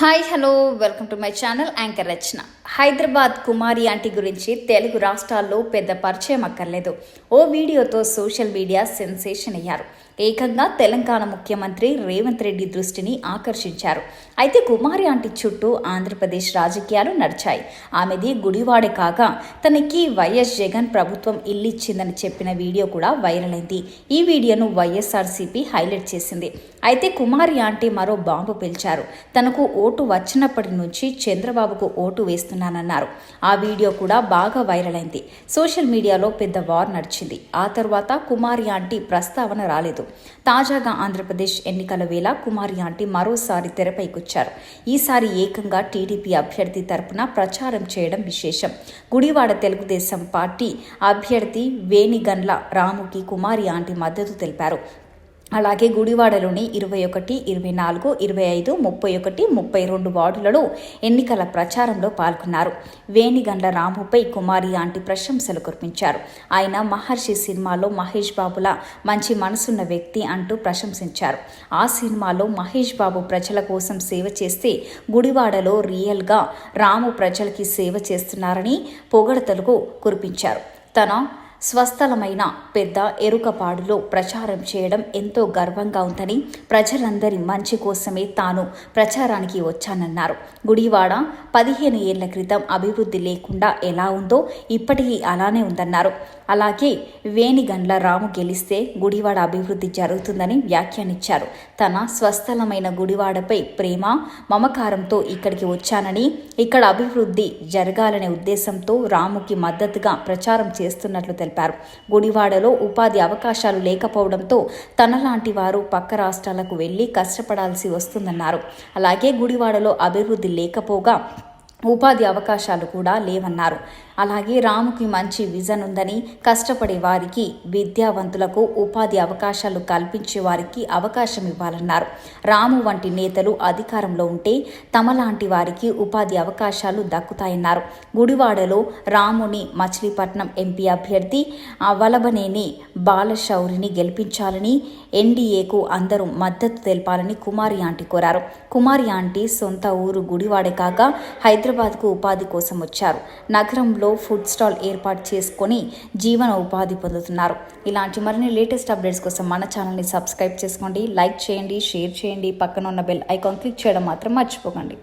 Hi hello welcome to my channel anchor Rachana Hyderabad Kumari aunty గురించి తెలుగు రాష్ట్రాల్లో పెద్ద పరిచయం అక్కర్లేదు. ఓ వీడియోతో సోషల్ మీడియా సెన్సేషన్ అయ్యారు. ఏకంగా తెలంగాణ ముఖ్యమంత్రి రేవంత్ రెడ్డి దృష్టిని ఆకర్షించారు. అయితే కుమారి ఆంటీ చుట్టూ ఆంధ్రప్రదేశ్ రాజకీయాలు నడిచాయి. ఆమెది గుడివాడే కాగా తనకి వైఎస్ జగన్ ప్రభుత్వం ఇల్లిచ్చిందని చెప్పిన వీడియో కూడా వైరల్ అయింది ఈ వీడియోను వైఎస్ఆర్సీపీ హైలైట్ చేసింది. అయితే కుమారి ఆంటీ మరో బాంబు పిలిచారు. తనకు ఓటు వచ్చినప్పటి నుంచి చంద్రబాబుకు ఓటు వేస్తున్నానన్నారు. ఆ వీడియో కూడా బాగా వైరల్ అయింది సోషల్ మీడియాలో పెద్ద వార్ నడిచింది. ఆ తర్వాత కుమారి ఆంటీ ప్రస్తావన రాలేదు. తాజాగా ఆంధ్రప్రదేశ్ ఎన్నికల వేళ కుమారి ఆంటీ మరోసారి తెరపైకొచ్చారు. ఈసారి ఏకంగా టీడీపీ అభ్యర్థి తరపున ప్రచారం చేయడం విశేషం. గుడివాడ తెలుగుదేశం పార్టీ అభ్యర్థి వేణిగన్ల రాముకి కుమారి ఆంటీ మద్దతు తెలిపారు. అలాగే గుడివాడలోని ఇరవై ఒకటి ఇరవై నాలుగు ఇరవై ఐదు ముప్పై ఒకటి ముప్పై రెండు వార్డులలో ఎన్నికల ప్రచారంలో పాల్గొన్నారు. వేణిగండ్ల రాముపై కుమారి ఆంటీ ప్రశంసలు కురిపించారు. ఆయన మహర్షి సినిమాలో మహేష్ బాబుల మంచి మనసున్న వ్యక్తి అంటూ ప్రశంసించారు. ఆ సినిమాలో మహేష్ బాబు ప్రజల కోసం సేవ చేస్తే గుడివాడలో రియల్గా రాము ప్రజలకి సేవ చేస్తున్నారని పొగడతలకు కురిపించారు. తన స్వస్థలమైన పెద్ద ఎరుకపాడులో ప్రచారం చేయడం ఎంతో గర్వంగా ఉందని ప్రజలందరి మంచి కోసమే తాను ప్రచారానికి వచ్చానన్నారు. గుడివాడ పదిహేను ఏళ్ళ క్రితం అభివృద్ధి లేకుండా ఎలా ఉందో ఇప్పటికీ అలానే ఉందన్నారు. అలాగే వేణిగండ్ల రాము గెలిస్తే గుడివాడ అభివృద్ధి జరుగుతుందని వ్యాఖ్యానించారు. తన స్వస్థలమైన గుడివాడపై ప్రేమ మమకారంతో ఇక్కడికి వచ్చానని ఇక్కడ అభివృద్ధి జరగాలనే ఉద్దేశంతో రాముకి మద్దతుగా ప్రచారం చేస్తున్నట్లు తెలిపారు. గుడివాడలో ఉపాధి అవకాశాలు లేకపోవడంతో తనలాంటి వారు పక్క రాష్ట్రాలకు వెళ్ళి కష్టపడాల్సి వస్తుందన్నారు. అలాగే గుడివాడలో అభివృద్ధి లేకపోగా ఉపాధి అవకాశాలు కూడా లేవన్నారు. అలాగే రాముకి మంచి విజన్ ఉందని కష్టపడే వారికి విద్యావంతులకు ఉపాధి అవకాశాలు కల్పించే వారికి అవకాశం ఇవ్వాలన్నారు. రాము వంటి నేతలు అధికారంలో ఉంటే తమలాంటి వారికి ఉపాధి అవకాశాలు దక్కుతాయన్నారు. గుడివాడలో రాముని మచిలీపట్నం ఎంపీ అభ్యర్థి ఆ వలబనేని బాలశౌరిని గెలిపించాలని ఎన్డీఏకు అందరూ మద్దతు తెలపాలని కుమారి ఆంటీ కోరారు. కుమారి ఆంటీ సొంత ఊరు గుడివాడే కాక హైదరాబాద్ హైదరాబాద్కు ఉపాధి కోసం వచ్చారు. నగరంలో ఫుడ్ స్టాల్ ఏర్పాటు చేసుకొని జీవన ఉపాధి పొందుతున్నారు. ఇలాంటి మరిన్ని లేటెస్ట్ అప్డేట్స్ కోసం మన ఛానల్ని సబ్స్క్రైబ్ చేసుకోండి లైక్ చేయండి షేర్ చేయండి. పక్కన ఉన్న బెల్ ఐకాన్ క్లిక్ చేయడం మాత్రం మర్చిపోకండి.